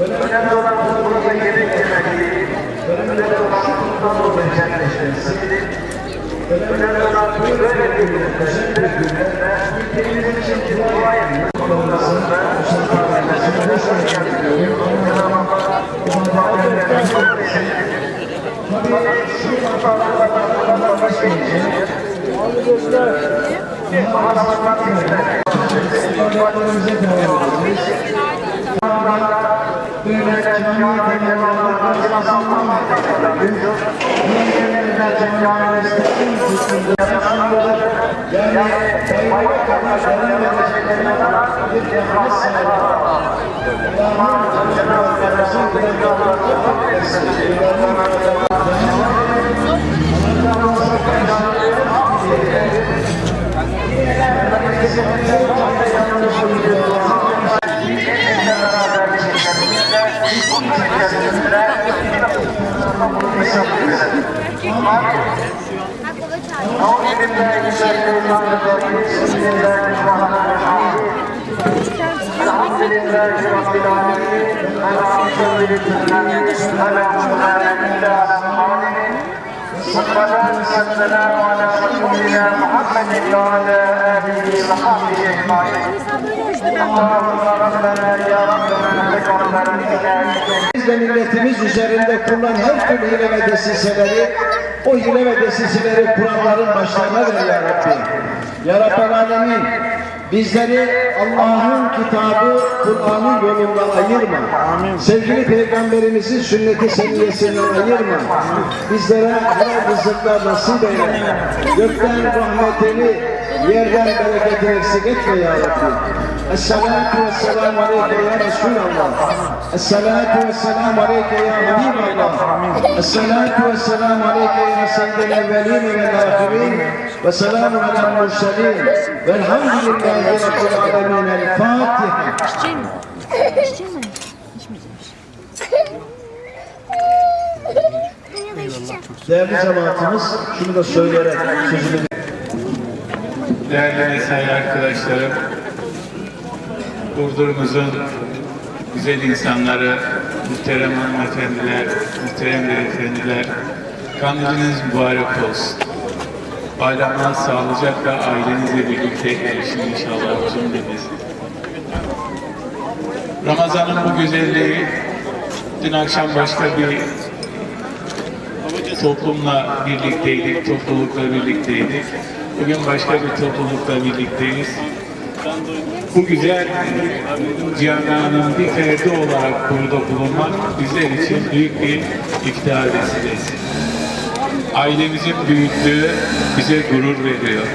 Önemli olan burada gerektirmekteyi, önemli olan İstanbul'da gerçekleşmesi, önemli olan böyle bir günlerde, ülkemiz için dua etmek konusunda Yani bayrak kardeşlerim والسلام على رسولنا محمد وعلى اله وصحبه اجمعين اللهم ربنا يا ربنا لك ربنا Biz de milletimiz üzerinde kurulan her türlü hile ve desiseleri, o hile ve desiseleri kuranların başlarına ver ya Rabbi. Ya Rabbel Alemin, bizleri Allah'ın kitabı, Kur'an'ın yolundan ayırma. Sevgili Peygamberimizin sünneti seniyesinden ayırma. Bizlere helal rızıklar nasip eyle. Gökten rahmetini, yerden bereketini eksik etme ya Rabbi. Esselatu vesselamu aleyke ya Resulallah. Esselatu vesselamu aleyke ya Habiballah. Esselatu vesselamu aleyke ya seyyidel evvelin ve ahirin. Ve selamun alel murselin. Velhamdülillahi Rabbil alemin. El Fatiha. Değerli cemaatimiz, şunu da söyleyerek sözümü Değerli mesai arkadaşlarım, Burdur'umuzun güzel insanları, muhterem hanımefendiler, muhterem beyefendiler, kandiliniz mübarek olsun. Bayrama sağlıcakla ailenizle birlikte erişin inşallah cümlemiz. Ramazan'ın bu güzelliği, dün akşam başka bir toplumla birlikteydik, toplulukla birlikteydik. Bugün başka bir toplulukla birlikteyiz. Bu güzel camianın bir ferdi olarak burada bulunmak bizler için büyük bir iftihar vesilesi. Ailemizin büyüklüğü bize gurur veriyor.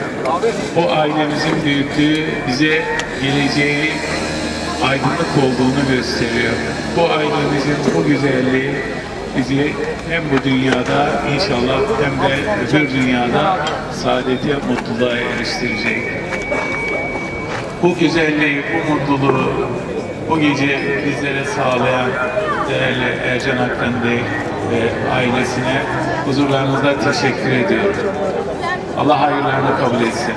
O ailemizin büyüklüğü bize geleceği aydınlık olduğunu gösteriyor. Bu ailemizin bu güzelliği bizi hem bu dünyada inşallah hem de öbür dünyada saadete, mutluluğa eriştirecek. Bu güzelliği, bu mutluluğu bu gece bizlere sağlayan değerli Ercan Bey ve ailesine huzurlarınızda teşekkür ediyorum. Allah hayırlarını kabul etsin.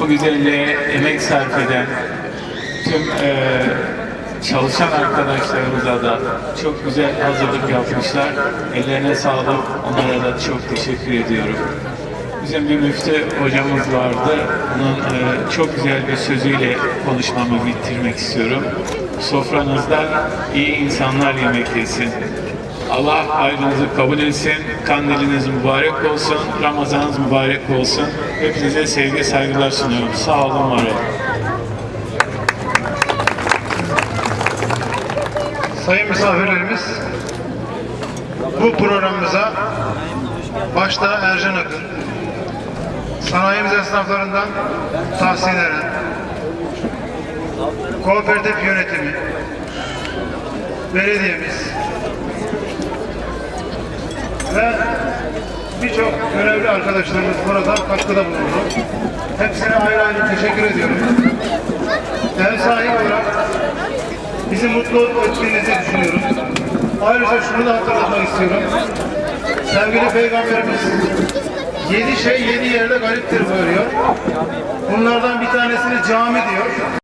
Bu güzelliğe emek sarf eden tüm eee, çalışan arkadaşlarımıza da çok güzel hazırlık yapmışlar. Ellerine sağlık. Onlara da çok teşekkür ediyorum. Bizim bir müftü hocamız vardı. Onun e, çok güzel bir sözüyle konuşmamı bitirmek istiyorum. Sofranızda iyi insanlar yemek yesin. Allah ayrınızı kabul etsin. Kandiliniz mübarek olsun. Ramazanınız mübarek olsun. Hepinize sevgi saygılar sunuyorum. Sağ olun, var olun. Sayın misafirlerimiz, bu programımıza başta Ercan Akın, sanayimiz esnaflarından Tahsin Eren, kooperatif yönetimi, belediyemiz ve birçok görevli arkadaşlarımız burada katkıda bulundu. Hepsine ayrı ayrı teşekkür ediyorum. Ev sahibi olarak bizi mutlu ettiğinizi düşünüyorum. Ayrıca şunu da hatırlatmak istiyorum. Sevgili Peygamberimiz yedi şey yedi yerde gariptir buyuruyor. Bunlardan bir tanesini cami diyor.